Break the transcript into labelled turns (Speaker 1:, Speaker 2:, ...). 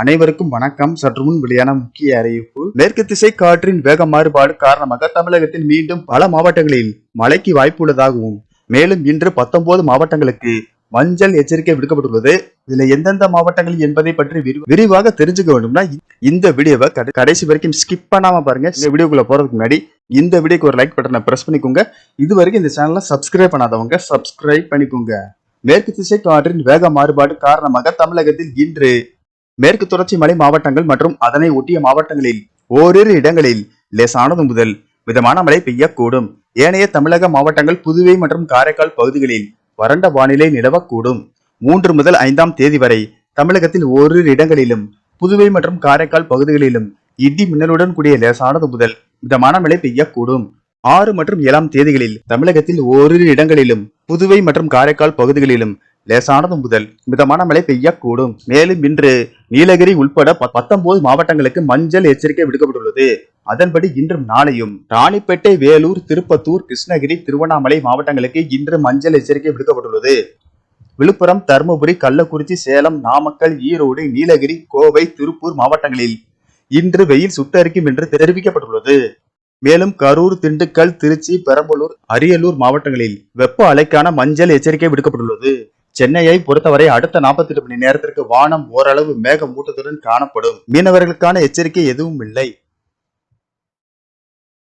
Speaker 1: அனைவருக்கும் வணக்கம். சற்று முன் வெளியான முக்கிய அறிவிப்பு. மேற்கு திசை காற்றின் வேக மாறுபாடு காரணமாக தமிழகத்தில் மீண்டும் பல மாவட்டங்களில் மழைக்கு வாய்ப்புள்ளதாகவும் மேலும் இன்று பத்தொன்பது மாவட்டங்களுக்கு மஞ்சள் எச்சரிக்கை விடுக்கப்பட்டுள்ளது. இதுல எந்தெந்த மாவட்டங்கள் என்பதை பற்றி விரிவாக தெரிஞ்சுக்க வேண்டும்னா இந்த வீடியோவை கடைசி வரைக்கும் ஸ்கிப் பண்ணாம பாருங்க. இந்த வீடியோக்குள்ள போறதுக்கு முன்னாடி இந்த வீடியோக்கு ஒரு லைக் பட்டனை பிரஸ் பண்ணிக்கோங்க. இது வரைக்கும் இந்த சேனலை சப்ஸ்கிரைப் பண்ணாதவங்க சப்ஸ்கிரைப் பண்ணிக்கோங்க. மேற்கு திசை காற்றின் வேக மாறுபாடு காரணமாக தமிழகத்தில் இன்று மேற்கு தொடர்ச்சி மலை மாவட்டங்கள் மற்றும் அதனை ஒட்டிய மாவட்டங்களில் ஓரிரு இடங்களில் லேசானது முதல் மிதமான மழை பெய்யக்கூடும். ஏனைய தமிழக மாவட்டங்கள் புதுவை மற்றும் காரைக்கால் பகுதிகளில் வறண்ட வானிலை நிலவக்கூடும். மூன்று முதல் ஐந்தாம் தேதி வரை தமிழகத்தில் ஓரிரு இடங்களிலும் புதுவை மற்றும் காரைக்கால் பகுதிகளிலும் இடி மின்னலுடன் கூடிய லேசானது முதல் மிதமான மழை பெய்யக்கூடும். ஆறு மற்றும் ஏழாம் தேதிகளில் தமிழகத்தில் ஓரிரு இடங்களிலும் புதுவை மற்றும் காரைக்கால் பகுதிகளிலும் லேசானது முதல் மிதமான மழை பெய்யக்கூடும். மேலும் இன்று நீலகிரி உள்பட ப- பத்தொன்பது மாவட்டங்களுக்கு மஞ்சள் எச்சரிக்கை விடுக்கப்பட்டுள்ளது. அதன்படி இன்றும் நாளையும் ராணிப்பேட்டை வேலூர் திருப்பத்தூர் கிருஷ்ணகிரி திருவண்ணாமலை மாவட்டங்களுக்கு இன்று மஞ்சள் எச்சரிக்கை விடுக்கப்பட்டுள்ளது. விழுப்புரம் தருமபுரி கள்ளக்குறிச்சி சேலம் நாமக்கல் ஈரோடு நீலகிரி கோவை திருப்பூர் மாவட்டங்களில் இன்று வெயில் சுட்டரிக்கும் என்று தெரிவிக்கப்பட்டுள்ளது. மேலும் கரூர் திண்டுக்கல் திருச்சி பெரம்பலூர் அரியலூர் மாவட்டங்களில் வெப்ப அலைக்கான மஞ்சள் எச்சரிக்கை விடுக்கப்பட்டுள்ளது. சென்னையை பொறுத்தவரை அடுத்த 48 மணி நேரத்திற்கு வானம் ஓரளவு மேகமூட்டத்துடன் காணப்படும். மீனவர்களுக்கான எச்சரிக்கை எதுவும் இல்லை.